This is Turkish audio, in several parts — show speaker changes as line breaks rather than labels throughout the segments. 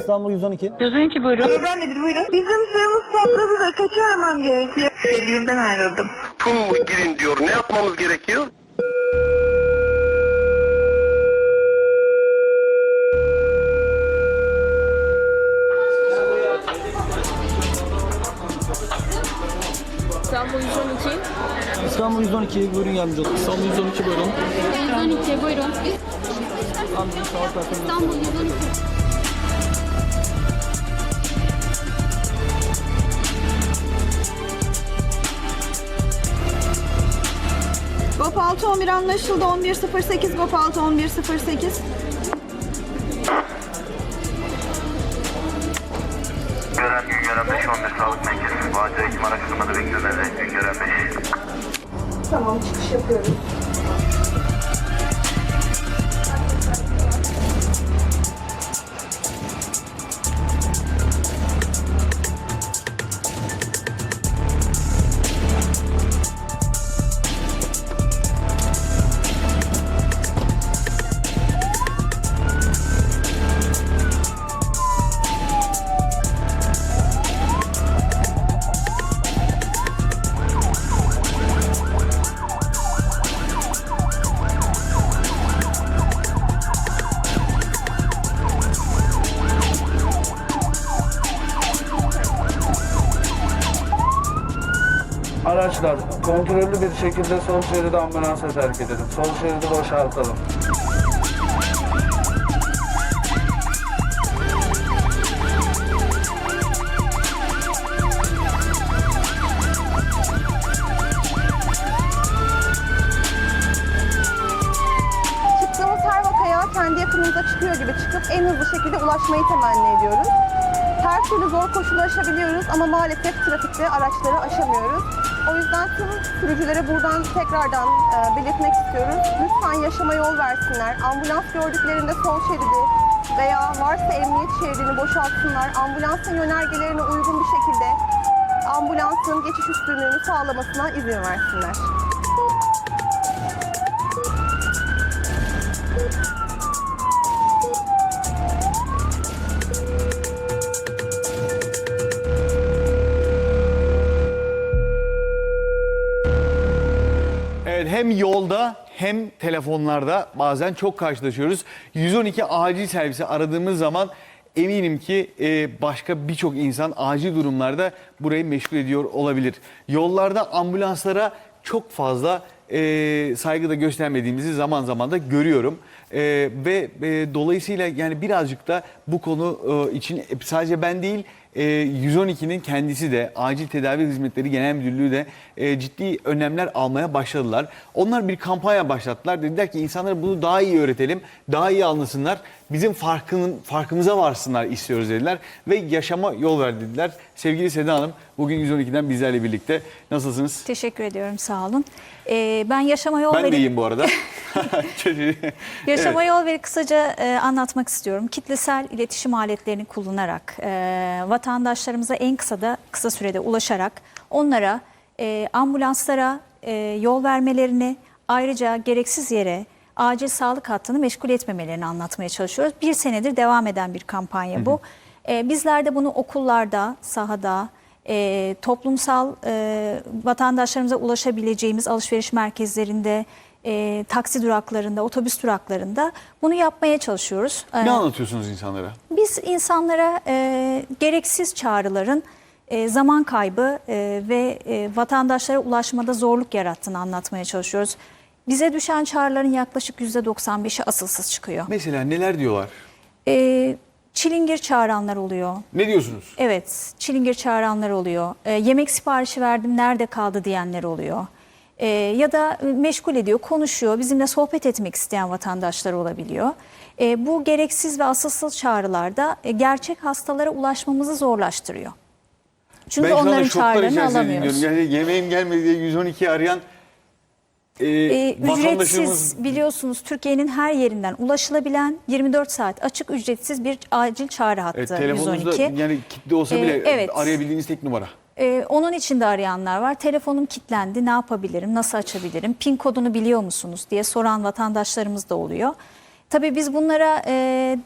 İstanbul 112.
Sözün ki buyurun.
Ben nedir buyurun. Bizim suyumuz patladı da kaçırmam gerekiyor. Sevgilimden ayrıldım.
Pum girin diyor. Ne yapmamız gerekiyor?
İstanbul 112.
İstanbul 112 buyurun yardımcı olun. İstanbul 112 buyurun.
112 buyurun. İstanbul 112.
GOP 6 11 anlaşıldı. 1108 GOP 6 1108.
Gören Güngören 5 11 Sağlık Merkezi. Vadi Hekim araştırmada beklemede Güngören 5.
Tamam çıkış yapıyoruz.
Kontrollü bir şekilde sol şeridi ambulansa terk edelim. Sol şeridi boşaltalım.
Çıktığımız her vakaya kendi yakınımıza çıkıyor gibi çıkıp en hızlı şekilde ulaşmayı temenni ediyoruz. Türlü zor koşulu aşabiliyoruz ama maalesef trafikte araçları aşamıyoruz. O yüzden tüm sürücülere buradan tekrardan e, belirtmek istiyoruz. Lütfen yaşama yol versinler. Ambulans gördüklerinde sol şeridi veya varsa emniyet şeridini boşaltsınlar. Ambulansın yönergelerine uygun bir şekilde ambulansın geçiş üstünlüğünü sağlamasına izin versinler.
Yolda hem telefonlarda bazen çok karşılaşıyoruz. 112 acil servisi aradığımız zaman eminim ki e, başka birçok insan acil durumlarda burayı meşgul ediyor olabilir. Yollarda ambulanslara çok fazla e, saygı da göstermediğimizi zaman zaman da görüyorum. E, ve e, dolayısıyla yani birazcık da bu konu e, için sadece ben değil e, 112'nin kendisi de acil tedavi hizmetleri genel müdürlüğü de e, ciddi önlemler almaya başladılar. Onlar bir kampanya başlattılar. Dediler ki insanlara bunu daha iyi öğretelim, daha iyi anlasınlar. Bizim farkının farkımıza varsınlar istiyoruz dediler ve yaşama yol ver dediler. Sevgili Seda Hanım bugün 112'den bizlerle birlikte. Nasılsınız?
Teşekkür ediyorum sağ olun. Ee, ben yaşama yol
Ben de
veri,
iyiyim bu arada.
yaşama yol veri kısaca e, anlatmak istiyorum. Kitlesel iletişim aletlerini kullanarak e, vatandaşlarımıza en kısa da kısa sürede ulaşarak onlara e, ambulanslara e, yol vermelerini ayrıca gereksiz yere acil sağlık hattını meşgul etmemelerini anlatmaya çalışıyoruz. Bir senedir devam eden bir kampanya bu. E, bizler de bunu okullarda, sahada, e, toplumsal e, vatandaşlarımıza ulaşabileceğimiz alışveriş merkezlerinde, e, taksi duraklarında, otobüs duraklarında bunu yapmaya çalışıyoruz. E,
ne anlatıyorsunuz insanlara?
biz insanlara e, gereksiz çağrıların e, zaman kaybı e, ve e, vatandaşlara ulaşmada zorluk yarattığını anlatmaya çalışıyoruz. Bize düşen çağrıların yaklaşık %95'i asılsız çıkıyor.
Mesela neler diyorlar?
E, çilingir çağıranlar oluyor.
Ne diyorsunuz?
Evet, çilingir çağıranlar oluyor. E, yemek siparişi verdim, nerede kaldı diyenler oluyor. E, ya da meşgul ediyor, konuşuyor, bizimle sohbet etmek isteyen vatandaşlar olabiliyor. E, bu gereksiz ve asılsız çağrılarda e, gerçek hastalara ulaşmamızı zorlaştırıyor. Çünkü
ben
onların çağrılarını alamıyoruz.
dinliyorum. Yani yemeğim gelmedi diye 112 arayan e,
E,
vatandaşımız
ücretsiz biliyorsunuz Türkiye'nin her yerinden ulaşılabilen 24 saat açık ücretsiz bir acil çağrı hattı
Evet, telefonunuzda
112.
yani kilitli olsa bile
evet.
arayabildiğiniz tek numara.
Ee, onun için de arayanlar var. Telefonum kilitlendi, ne yapabilirim, nasıl açabilirim, pin kodunu biliyor musunuz diye soran vatandaşlarımız da oluyor. Tabii biz bunlara e,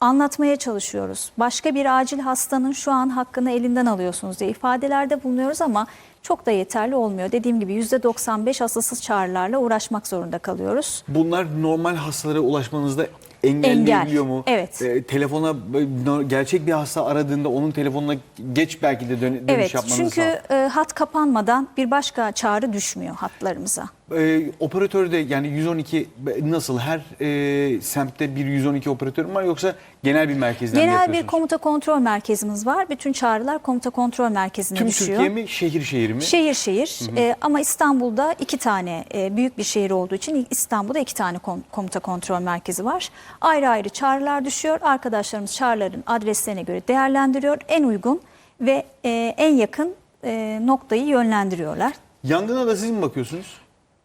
anlatmaya çalışıyoruz. Başka bir acil hastanın şu an hakkını elinden alıyorsunuz diye ifadelerde bulunuyoruz ama çok da yeterli olmuyor. Dediğim gibi %95 asılsız çağrılarla uğraşmak zorunda kalıyoruz.
Bunlar normal hastalara ulaşmanızda engelleyebiliyor mu?
evet.
Ee, telefona e, gerçek bir hasta aradığında onun telefonuna geç belki de dön- dönüş
Evet
yapmanızı
çünkü e, hat kapanmadan bir başka çağrı düşmüyor hatlarımıza.
Ee, operatörde yani 112 nasıl her e, semtte bir 112 operatör mü var yoksa genel bir merkezden mi
Genel bir
yapıyorsunuz?
komuta kontrol merkezimiz var. Bütün çağrılar komuta kontrol merkezine
Tüm
düşüyor.
Türkiye mi şehir şehir mi?
Şehir şehir E, ama İstanbul'da iki tane e, büyük bir şehir olduğu için İstanbul'da iki tane kom- komuta kontrol merkezi var. Ayrı ayrı çağrılar düşüyor. Arkadaşlarımız çağrıların adreslerine göre değerlendiriyor. En uygun ve e, en yakın e, noktayı yönlendiriyorlar.
Yangına da siz mi bakıyorsunuz?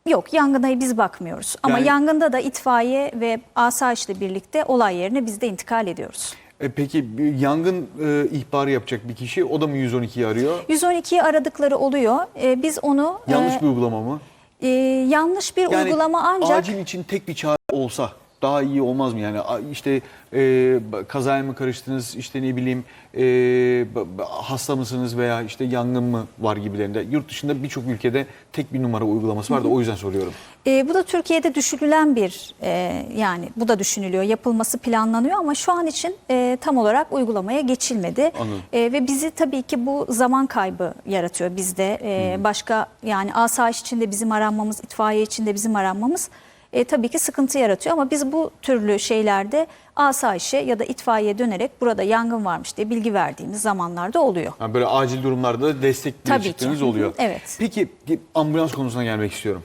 Yok yangına biz bakmıyoruz ama
Yani-
yangında da itfaiye ve asayişle birlikte olay yerine biz de intikal ediyoruz.
E, peki bir yangın e, ihbarı yapacak bir kişi o da mı 112'yi arıyor?
112'yi aradıkları oluyor. E, biz onu
Yanlış
e,
bir uygulama mı?
e, yanlış bir uygulama ancak
acil için tek bir çare olsa daha iyi olmaz mı? Yani işte e, kazaya mı karıştınız işte ne bileyim e, hasta mısınız veya işte yangın mı var gibilerinde. Yurt dışında birçok ülkede tek bir numara uygulaması var da o yüzden soruyorum.
E, bu da Türkiye'de düşünülen bir e, yani bu da düşünülüyor yapılması planlanıyor ama şu an için e, tam olarak uygulamaya geçilmedi.
Anladım.
E, ve bizi tabii ki bu zaman kaybı yaratıyor bizde. E, Başka yani asayiş içinde bizim aranmamız, itfaiye içinde bizim aranmamız e, tabii ki sıkıntı yaratıyor ama biz bu türlü şeylerde asayişe ya da itfaiyeye dönerek burada yangın varmış diye bilgi verdiğimiz zamanlarda oluyor.
Yani böyle acil durumlarda da destek çıktığınız
Hı hı,
oluyor.
evet.
Peki ambulans konusuna gelmek istiyorum.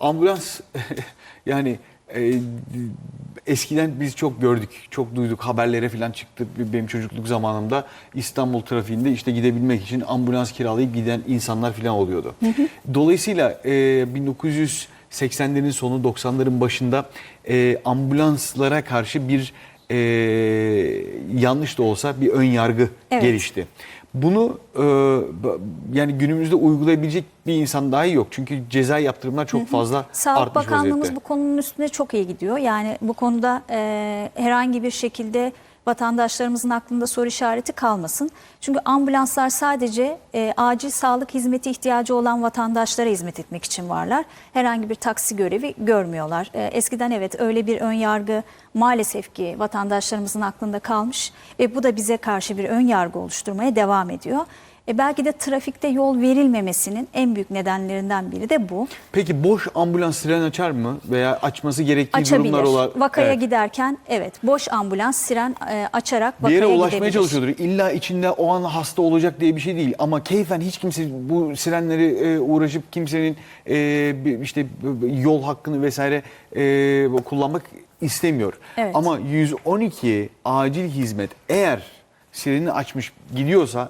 Ambulans yani e, eskiden biz çok gördük, çok duyduk, haberlere falan çıktı. Benim çocukluk zamanımda İstanbul trafiğinde işte gidebilmek için ambulans kiralayıp giden insanlar falan oluyordu. Dolayısıyla e, 1980'lerin sonu 90'ların başında e, ambulanslara karşı bir e, yanlış da olsa bir ön yargı
Evet.
gelişti. Bunu e, yani günümüzde uygulayabilecek bir insan dahi yok. Çünkü ceza yaptırımlar çok fazla
Sağlık
artmış
Bakanlığımız
vaziyette.
bu konunun üstünde çok iyi gidiyor. Yani bu konuda e, herhangi bir şekilde vatandaşlarımızın aklında soru işareti kalmasın. Çünkü ambulanslar sadece e, acil sağlık hizmeti ihtiyacı olan vatandaşlara hizmet etmek için varlar. Herhangi bir taksi görevi görmüyorlar. E, eskiden evet öyle bir ön yargı maalesef ki vatandaşlarımızın aklında kalmış ve bu da bize karşı bir ön yargı oluşturmaya devam ediyor. E, belki de trafikte yol verilmemesinin en büyük nedenlerinden biri de bu.
Peki boş ambulans siren açar mı? Veya açması gerektiği
açabilir.
durumlar olan...
Vakaya
Evet.
giderken evet boş ambulans siren e, açarak
Bir
vakaya
yere ulaşmaya
gidebilir.
çalışıyordur. İlla içinde o an hasta olacak diye bir şey değil. Ama keyfen hiç kimse bu sirenleri e, uğraşıp kimsenin e, bir- işte yol hakkını vesaire e, kullanmak istemiyor.
Evet.
Ama 112 acil hizmet eğer sireni açmış gidiyorsa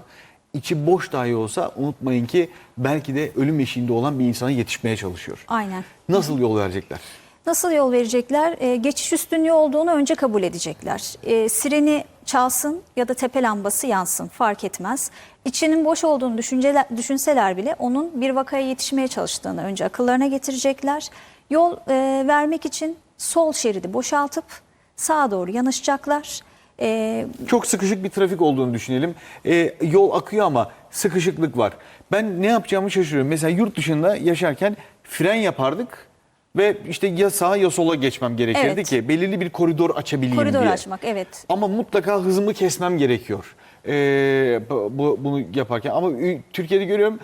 içi boş dahi olsa unutmayın ki belki de ölüm eşiğinde olan bir insana yetişmeye çalışıyor.
Aynen.
Nasıl yol verecekler?
Nasıl yol verecekler? E, geçiş üstünlüğü olduğunu önce kabul edecekler. E, sireni çalsın ya da tepe lambası yansın fark etmez. İçinin boş olduğunu düşünseler bile onun bir vakaya yetişmeye çalıştığını önce akıllarına getirecekler. Yol e, vermek için sol şeridi boşaltıp sağa doğru yanaşacaklar. E,
Çok sıkışık bir trafik olduğunu düşünelim. Ee, yol akıyor ama sıkışıklık var. Ben ne yapacağımı şaşırıyorum. Mesela yurt dışında yaşarken fren yapardık ve işte ya sağa ya sola geçmem gerekirdi
Evet.
ki belirli bir koridor açabileyim
koridor
diye.
açmak evet.
Ama mutlaka hızımı kesmem gerekiyor. Ee, bu, bu- bunu yaparken ama ü- Türkiye'de görüyorum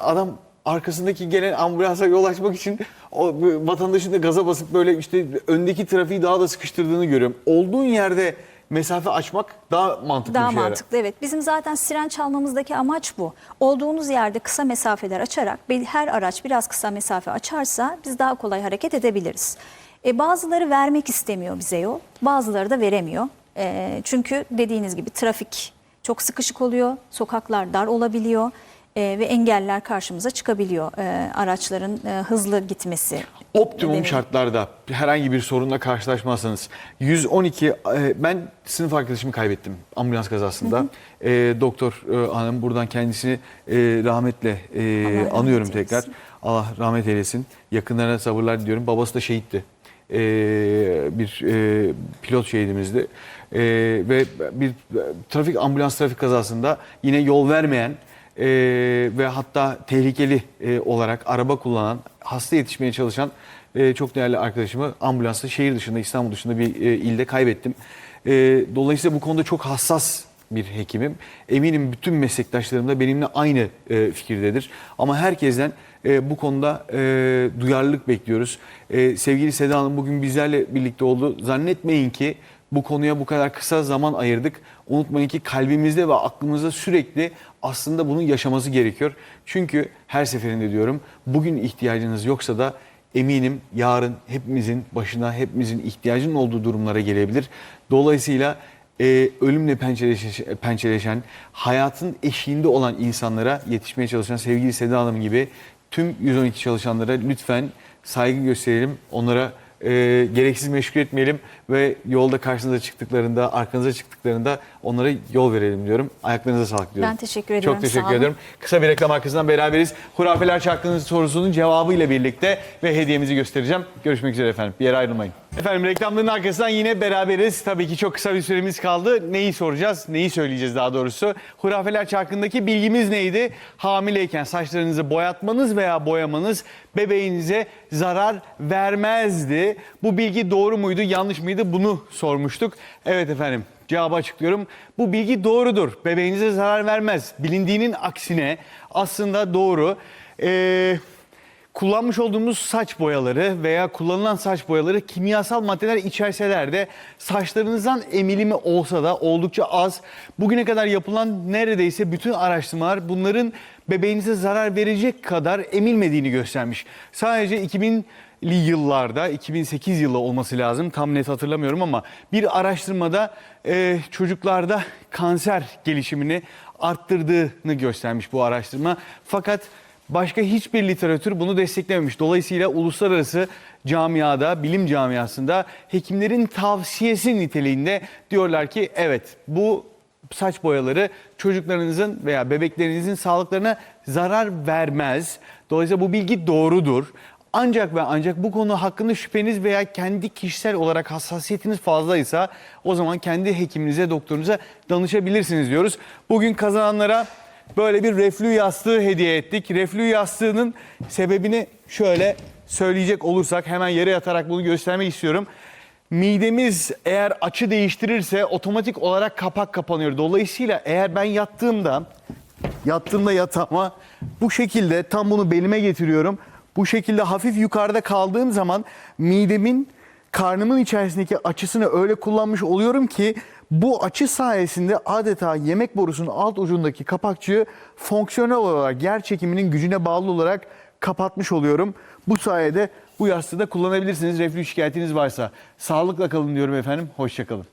adam arkasındaki gelen ambulansa yol açmak için o bu vatandaşın da gaza basıp böyle işte öndeki trafiği daha da sıkıştırdığını görüyorum. Olduğun yerde mesafe açmak daha mantıklı
Daha
bir şey.
mantıklı evet. Bizim zaten siren çalmamızdaki amaç bu. Olduğunuz yerde kısa mesafeler açarak her araç biraz kısa mesafe açarsa biz daha kolay hareket edebiliriz. E, bazıları vermek istemiyor bize yol. Bazıları da veremiyor. E, çünkü dediğiniz gibi trafik çok sıkışık oluyor. Sokaklar dar olabiliyor. E, ve engeller karşımıza çıkabiliyor. E, araçların e, hızlı gitmesi.
Optimum
nedeniyle.
şartlarda herhangi bir sorunla karşılaşmazsanız 112 e, ben sınıf arkadaşımı kaybettim ambulans kazasında. E, doktor e, hanım buradan kendisini e, rahmetle e,
Allah rahmet
anıyorum
eylesin.
tekrar. Allah rahmet eylesin. Yakınlarına sabırlar diliyorum. Babası da şehitti. e, bir e, pilot şehidimizdi. E, ve bir e, trafik ambulans trafik kazasında yine yol vermeyen e, ve hatta tehlikeli e, olarak araba kullanan, hasta yetişmeye çalışan e, çok değerli arkadaşımı ambulansla şehir dışında, İstanbul dışında bir e, ilde kaybettim. E, dolayısıyla bu konuda çok hassas bir hekimim. Eminim bütün meslektaşlarım da benimle aynı e, fikirdedir. Ama herkesten e, bu konuda e, duyarlılık bekliyoruz. E, sevgili Seda Hanım bugün bizlerle birlikte oldu. Zannetmeyin ki bu konuya bu kadar kısa zaman ayırdık. Unutmayın ki kalbimizde ve aklımızda sürekli aslında bunun yaşaması gerekiyor. Çünkü her seferinde diyorum bugün ihtiyacınız yoksa da eminim yarın hepimizin başına hepimizin ihtiyacının olduğu durumlara gelebilir. Dolayısıyla e, ölümle pençeleşen, pençeleşen, hayatın eşiğinde olan insanlara yetişmeye çalışan sevgili Seda Hanım gibi tüm 112 çalışanlara lütfen saygı gösterelim. Onlara e, gereksiz meşgul etmeyelim ve yolda karşınıza çıktıklarında, arkanıza çıktıklarında onlara yol verelim diyorum. Ayaklarınıza sağlık diyorum.
Ben teşekkür ediyorum,
Çok teşekkür ederim. Kısa bir reklam arkasından beraberiz. Hurafeler Çaktığınız sorusunun cevabıyla birlikte ve hediyemizi göstereceğim. Görüşmek üzere efendim. Bir yere ayrılmayın. Efendim reklamların arkasından yine beraberiz. Tabii ki çok kısa bir süremiz kaldı. Neyi soracağız? Neyi söyleyeceğiz daha doğrusu? Hurafeler Çarkı'ndaki bilgimiz neydi? Hamileyken saçlarınızı boyatmanız veya boyamanız bebeğinize zarar vermezdi. Bu bilgi doğru muydu, yanlış mıydı? Bunu sormuştuk. Evet efendim. Cevabı açıklıyorum. Bu bilgi doğrudur. Bebeğinize zarar vermez. Bilindiğinin aksine aslında doğru. Ee, kullanmış olduğumuz saç boyaları veya kullanılan saç boyaları kimyasal maddeler içerseler de saçlarınızdan emilimi olsa da oldukça az. Bugüne kadar yapılan neredeyse bütün araştırmalar bunların bebeğinize zarar verecek kadar emilmediğini göstermiş. Sadece 2000 li yıllarda 2008 yılı olması lazım tam net hatırlamıyorum ama bir araştırmada e, çocuklarda kanser gelişimini arttırdığını göstermiş bu araştırma. Fakat başka hiçbir literatür bunu desteklememiş. Dolayısıyla uluslararası camiada, bilim camiasında hekimlerin tavsiyesi niteliğinde diyorlar ki evet bu saç boyaları çocuklarınızın veya bebeklerinizin sağlıklarına zarar vermez. Dolayısıyla bu bilgi doğrudur. Ancak ve ancak bu konu hakkında şüpheniz veya kendi kişisel olarak hassasiyetiniz fazlaysa o zaman kendi hekiminize, doktorunuza danışabilirsiniz diyoruz. Bugün kazananlara böyle bir reflü yastığı hediye ettik. Reflü yastığının sebebini şöyle söyleyecek olursak hemen yere yatarak bunu göstermek istiyorum. Midemiz eğer açı değiştirirse otomatik olarak kapak kapanıyor. Dolayısıyla eğer ben yattığımda yattığımda yatağıma bu şekilde tam bunu belime getiriyorum. Bu şekilde hafif yukarıda kaldığım zaman midemin karnımın içerisindeki açısını öyle kullanmış oluyorum ki bu açı sayesinde adeta yemek borusunun alt ucundaki kapakçığı fonksiyonel olarak yer çekiminin gücüne bağlı olarak kapatmış oluyorum. Bu sayede bu yastığı da kullanabilirsiniz reflü şikayetiniz varsa. Sağlıkla kalın diyorum efendim. Hoşçakalın.